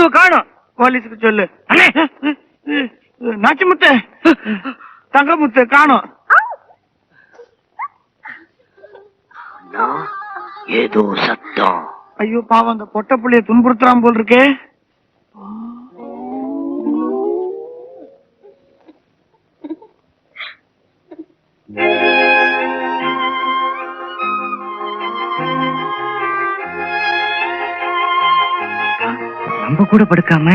முத்து காணும். போலீஸுக்கு சொல்லு. அண்ணே! நாச்சிமுத்து! தங்கமுத்து காணும். ஏதோ சத்தம். ஐயோ பாவம் அந்த பொட்ட புள்ளைய துன்புறுத்துறான் போல் இருக்கே. நம்ம கூட படுக்காம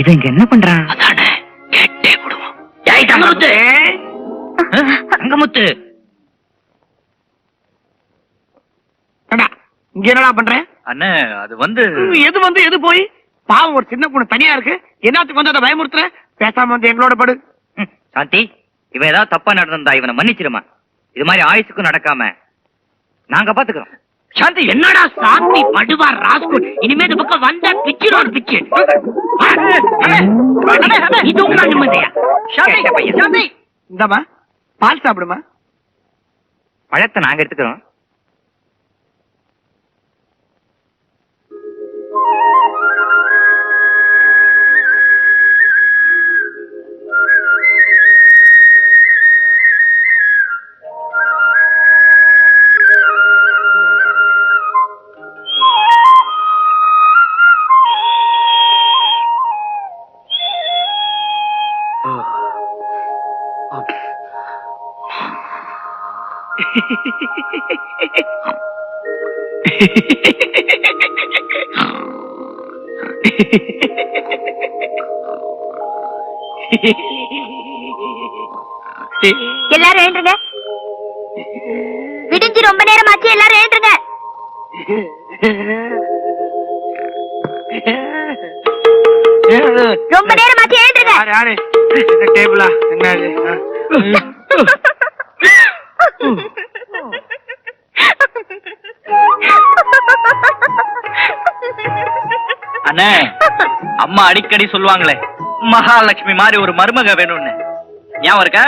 இவன் இங்க என்ன பண்றான்? அதானே கேட்டே விடுவோம் ஏய் தங்கமுத்து! தங்கமுத்து! அடா, இங்க என்னடா பண்றேன் அண்ணே அது வந்து எது வந்து எது போய்? பாவம் ஒரு சின்ன பொண்ணு தனியா இருக்கு. என்னத்துக்கு வந்து அதை பயமுறுத்துற? பேசாம வந்து எங்களோட படு. சாந்தி இவன் ஏதாவது தப்பா நடந்திருந்தா இவனை மன்னிச்சிருமா? இது மாதிரி ஆயுசுக்கும் நடக்காம நாங்க பாத்துக்கிறோம். சாந்தி என்னடா சாந்தி படுவார் ராஸ்கோட் இனிமே இந்த பக்கம் வந்தா பிச்சிரோடு பிச்சு. இது உங்க சாந்தி சாந்தி. இந்தாமா பால் சாப்பிடுமா? பழத்தை நாங்க எடுத்துக்கிறோம். எல்லாரும் எழுந்துருங்க. விடிஞ்சு ரொம்ப நேரம் ஆச்சு எல்லாரும் எழுந்துருங்க. ரொம்ப நேரம் ஆச்சு எழுந்துருங்க. யாரு யாரு? டேபிளா என்னது அண்ணே அம்மா அடிக்கடி சொல்லுவாங்களே மகாலட்சுமி மாதிரி ஒரு மருமக வேணும்னு. ஞாபகம் இருக்கா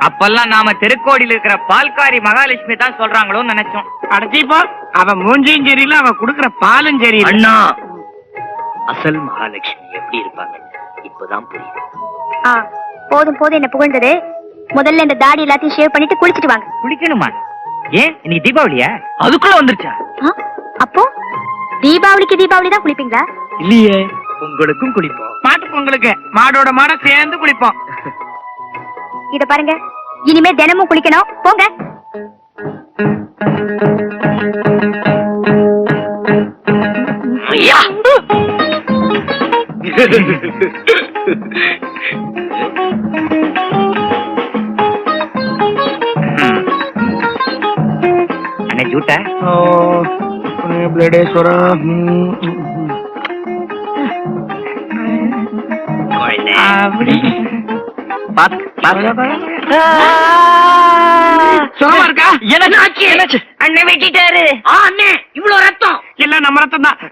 அப்பெல்லாம் நாம திருக்கோடியில் இருக்கிற பால்காரி மகாலட்சுமி தான் சொல்றாங்களோன்னு நினைச்சோம். அடைச்சிப்போ அவன் மூஞ்சியும் சரியில்லை அவன் குடுக்கற பாலும் சரியில்லை. அண்ணா! அசல் மகாலட்சுமி எப்படி இருப்பாங்க? இப்பதான் புரியுது. ஆ, போதும் போதும் என்ன புகழ்ந்தது. முதல்ல இந்த தாடி எல்லாத்தையும் ஷேவ் பண்ணிட்டு குளிச்சிட்டு வாங்க. குளிக்கணுமா? ஏன்? இன்னைக்கு தீபாவளியா? அதுக்குள்ள வந்துருச்சா? அப்போ தீபாவளிக்கு தீபாவளி தான் குளிப்பீங்களா? இல்லையே உங்களுக்கும் குளிப்போம். மாட்டு பொங்கலுக்கு மாடோட மாட சேர்ந்து குளிப்போம். இத பாருங்க. இனிமே தினமும் குளிக்கணும். போங்க. அண்ணே ஜூட்ட? ஓ. பிளேடேஸ்வரா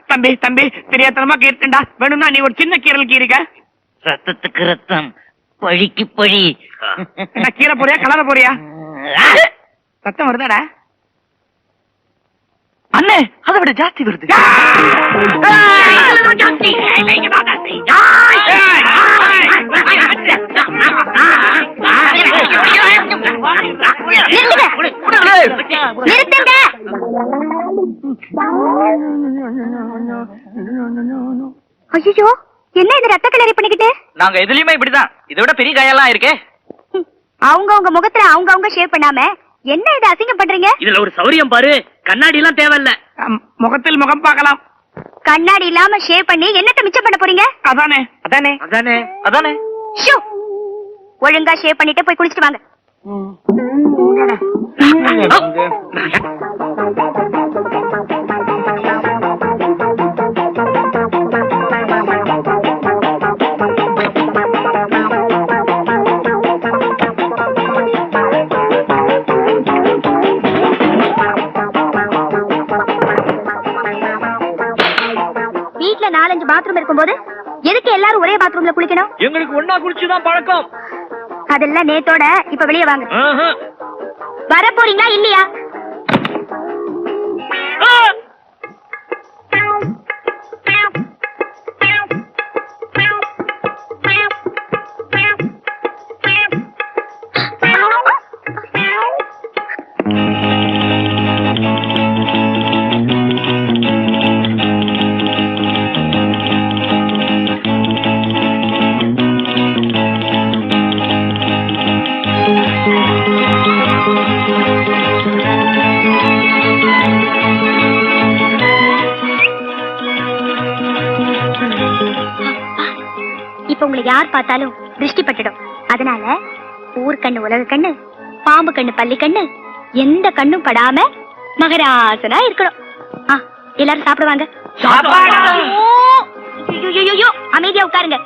தம்பி தம்பி தெரியாதனமா கேட்டுண்டா வேணும்னா நீ ஒரு சின்ன கீரல் கீரிக்க ரத்தத்துக்கு ரத்தம். பழிக்கு பழி. கீரை போறியா கலர போறியா ரத்தம் வருதாடா? அண்ணே அதை விட ஜாஸ்தி வருது. நிறுத்துங்க. ஐயோ என்ன இது ரத்த கலரி பண்ணிக்கிட்டு? நாங்க எதுலயுமே இப்படிதான். இதை விட பெரிய கையெல்லாம் இருக்கே. அவங்க உங்க முகத்துல அவங்க அவங்க ஷேவ் பண்ணாம என்ன இது அசிங்கம் பண்றீங்க இதுல ஒரு சௌரியம் பாரு. கண்ணாடி எல்லாம் தேவையில்ல முகத்தில் முகம் பார்க்கலாம். கண்ணாடி இல்லாம ஷேவ் பண்ணி என்னத்த மிச்சம் பண்ண போறீங்க? அதானே. அதானே. அதானே. அதானே. ஷூ. ஒழுங்கா ஷேவ் பண்ணிட்டு போய் குளிச்சிட்டு வாங்க. பாத்ரூம் இருக்கும்போது எதுக்கு எல்லாரும் ஒரே பாத்ரூம்ல குளிக்கணும்? எங்களுக்கு ஒன்னா குளிச்சுதான் பழக்கம். அதெல்லாம் நேத்தோட இப்ப வெளியே வாங்க. வர போறீங்களா இல்லையா? யார் பார்த்தாலும் திருஷ்டி பட்டுடும். அதனால ஊர் கண்ணு உலக கண்ணு பாம்பு கண்ணு பள்ளி கண்ணு எந்த கண்ணும் படாம மகராசனா இருக்கணும். ஆ, எல்லாரும் சாப்பிடுவாங்க. அமைதியா உட்காருங்க.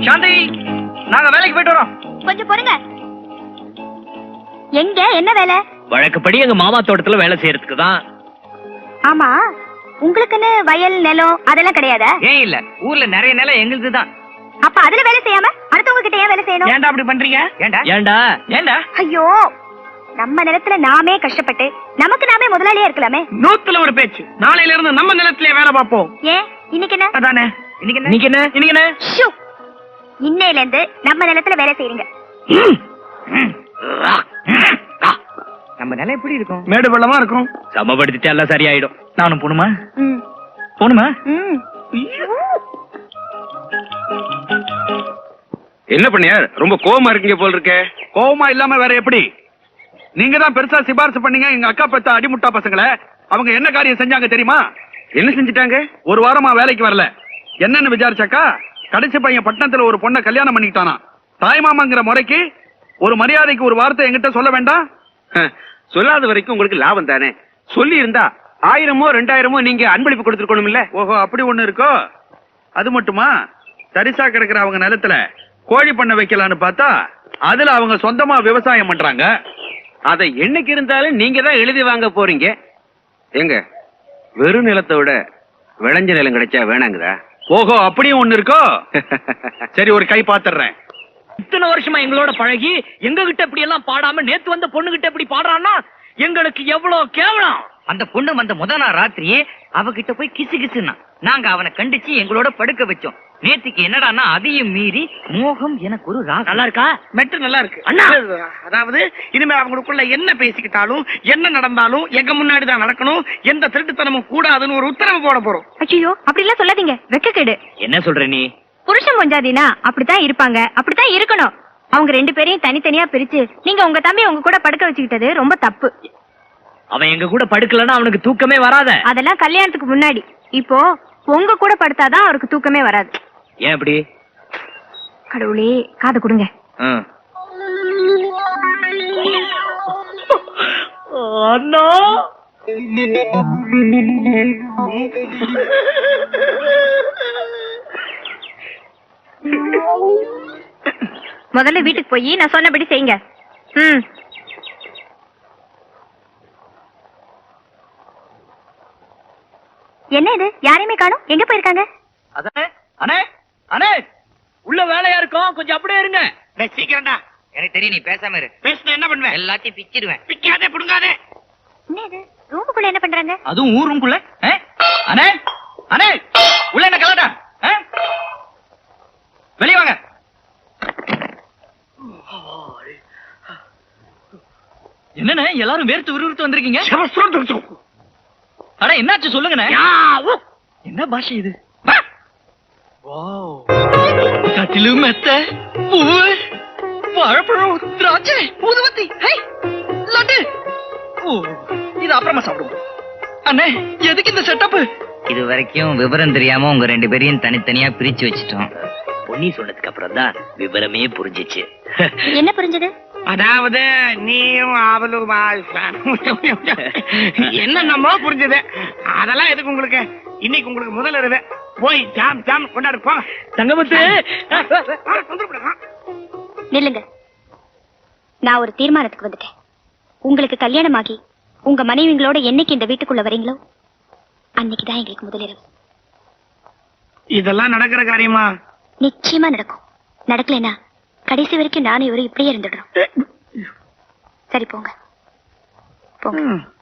சாந்தி நாங்க வேலைக்கு போயிட்டு வரோம். கொஞ்சம் பொறுங்க. எங்க? என்ன வேலை? வழக்கப்படி எங்க மாமா தோட்டத்துல வேலை செய்யறதுக்கு தான். ஆமா உங்களுக்குன்னு வயல் நிலம் அதெல்லாம் கிடையாதா? ஏன் இல்ல ஊர்ல நிறைய நிலம் எங்களுது தான். அப்ப அதுல வேலை செய்யாம அடுத்தவங்க கிட்ட ஏன் வேலை செய்யணும்? ஏன்டா அப்படி பண்றீங்க? ஏண்டா ஏண்டா ஏண்டா ஐயோ நம்ம நிலத்துல நாமே கஷ்டப்பட்டு நமக்கு நாமே முதலாளியா இருக்கலாமே. நூத்துல ஒரு பேச்சு. நாளையில இருந்து நம்ம நிலத்திலே வேலை பார்ப்போம். ஏன்? இன்னைக்கு என்ன? அதானே? இன்னைக்கு என்ன? இன்னைக்கு என்ன? இன்னைக்கு என்ன? ஷூ. இன்னையில இருந்து நம்ம நிலத்துல வேலை செய்யுங்க. நம்ம நிலம் எப்படி இருக்கும்? மேடு பள்ளமா இருக்கும். சமப்படுத்திட்டு எல்லாம் சரியாயிடும். நானும் போணுமா? ம். போணுமா? ம். என்ன பண்ணியார் ரொம்ப கோவமா இருக்கீங்க போல் இருக்கே. கோவமா இல்லாம வேற எப்படி? நீங்க தான் பெருசா சிபாரிசு பண்ணீங்க. எங்க அக்கா பெத்த அடிமுட்டா பசங்களை. அவங்க என்ன காரியம் செஞ்சாங்க தெரியுமா? என்ன செஞ்சுட்டாங்க? ஒரு வாரமா வேலைக்கு வரல. என்னன்னு விசாரிச்சாக்கா கடைசி பையன் பட்டணத்துல ஒரு பொண்ணை கல்யாணம் பண்ணிக்கிட்டானா. தாய்மாமாங்கிற முறைக்கு ஒரு மரியாதைக்கு ஒரு வார்த்தை என்கிட்ட சொல்ல வேண்டாம். சொல்லாத வரைக்கும் உங்களுக்கு லாபம் தானே? சொல்லி இருந்தா ஆயிரமோ ரெண்டாயிரமோ நீங்க அன்பளிப்பு கொடுத்துருக்கணும் இல்ல ஓஹோ அப்படி ஒண்ணு இருக்கோ? அது மட்டுமா? தரிசா கிடக்குற அவங்க நிலத்துல கோழி பண்ண வைக்கலான்னு பார்த்தா அதுல அவங்க சொந்தமா விவசாயம் பண்றாங்க. அதை என்னைக்கு இருந்தாலும் நீங்க தான் எழுதி வாங்க போறீங்க. எங்க வெறும் நிலத்தை விட விளைஞ்ச நிலம் கிடைச்சா வேணாங்குதா? ஓஹோ அப்படியும் ஒண்ணு இருக்கோ? சரி ஒரு கை பாத்துறேன். இத்தனை வருஷமா எங்களோட பழகி எங்க கிட்ட இப்படி எல்லாம் பாடாம நேத்து வந்த பொண்ணு கிட்ட இப்படி பாடுறான்னா எங்களுக்கு எவ்வளவு கேவலம். அந்த பொண்ணு வந்த முத நாள் ராத்திரி அவகிட்ட போய் கிசு கிசுனா நாங்க அவனை கண்டிச்சு எங்களோட படுக்க வச்சோம். நேத்துக்கு என்னடான்னா அதையும் மீறி மோகம் எனக்கு ஒரு ராகம் நல்லா இருக்கா? மெட்டு நல்லா இருக்கு. அண்ணா! அதாவது இனிமே அவங்களுக்குள்ள என்ன பேசிக்கிட்டாலும் என்ன நடந்தாலும் எங்க முன்னாடி தான் நடக்கணும் எந்த திருட்டுத்தனமும் கூடாதுன்னு ஒரு உத்தரவு போட போறோம். ஐயோ அப்படி எல்லாம் சொல்லாதீங்க. வெக்கக்கேடு. என்ன சொல்ற நீ? புருஷன் கொஞ்சாதினா அப்படித்தான் இருப்பாங்க. அப்படித்தான் இருக்கணும். அவங்க ரெண்டு பேரையும் தனித்தனியா பிரிச்சு நீங்க உங்க தம்பி உங்க கூட படுக்க வச்சுக்கிட்டது ரொம்ப தப்பு. அவன் எங்க கூட படுக்கலன்னா அவனுக்கு தூக்கமே வராத. அதெல்லாம் கல்யாணத்துக்கு முன்னாடி. இப்போ உங்க கூட படுத்தாதான் அவருக்கு தூக்கமே வராது. ஏன் இப்படி கடவுளே காது கொடுங்க. அண்ணா! முதல்ல வீட்டுக்கு போய் நான் சொன்னபடி செய்யுங்க ம். என்ன இது? யாரையுமே காணும்? எங்க போயிருக்காங்க? அதானே? அண்ணே? அண்ணே? உள்ள வேலையா இருக்கும். கொஞ்சம் அப்படியே இருங்க. சீக்கிரம்டா. எனக்கு தெரியும் நீ பேசாம இரு. பேசுன என்ன பண்ணுவேன்? எல்லாத்தையும் பிச்சிடுவேன். பிக்காதே புடுங்காதே. என்ன இது? ரூமுக்குள்ள என்ன பண்றாங்க? அதுவும் ஊருக்குள்ள அண்ணே? அண்ணே? உள்ள என்ன கலாட்டா வெளிய வாங்க. என்னண்ணே எல்லாரும் வேர்த்து விறுவிறுத்து வந்திருக்கீங்க? அட என்னாச்சு சொல்லுங்கண்ணே. என்ன பாஷை இது? கட்டிலு மெத்த பூவு வாழைப்பழம் திராட்சை ஊதுவத்தி ஹை, லட்டு. ஓ இது அப்புறமா சாப்பிடுவோம். அண்ணே எதுக்கு இந்த செட்டப் இது வரைக்கும் விவரம் தெரியாம உங்க ரெண்டு பேரையும் தனித்தனியா பிரிச்சு வச்சிட்டோம். பொன்னி சொன்னதுக்கு அப்புறம் தான் விவரமே புரிஞ்சிச்சு. என்ன புரிஞ்சது? அதாவது நீயும் அவளும் என்னென்னமோ புரிஞ்சது. அதெல்லாம் எதுக்கு உங்களுக்கு? இன்னைக்கு உங்களுக்கு முதல் இருது போய் ஜாம் ஜாம் கொண்டாடு தங்கமுத்து. நில்லுங்க. நான் ஒரு தீர்மானத்துக்கு வந்துட்டேன். உங்களுக்கு கல்யாணமாகி உங்க மனைவிங்களோட என்னைக்கு இந்த வீட்டுக்குள்ள வரீங்களோ அன்னைக்கு தான் எங்களுக்கு முதலிரவு இதெல்லாம் நடக்கிற காரியமா? நிச்சயமா நடக்கும். நடக்கலைன்னா கடைசி வரைக்கும் நானும் இவரும் இப்படியே இருந்துடுறோம். சரி போங்க. போங்க.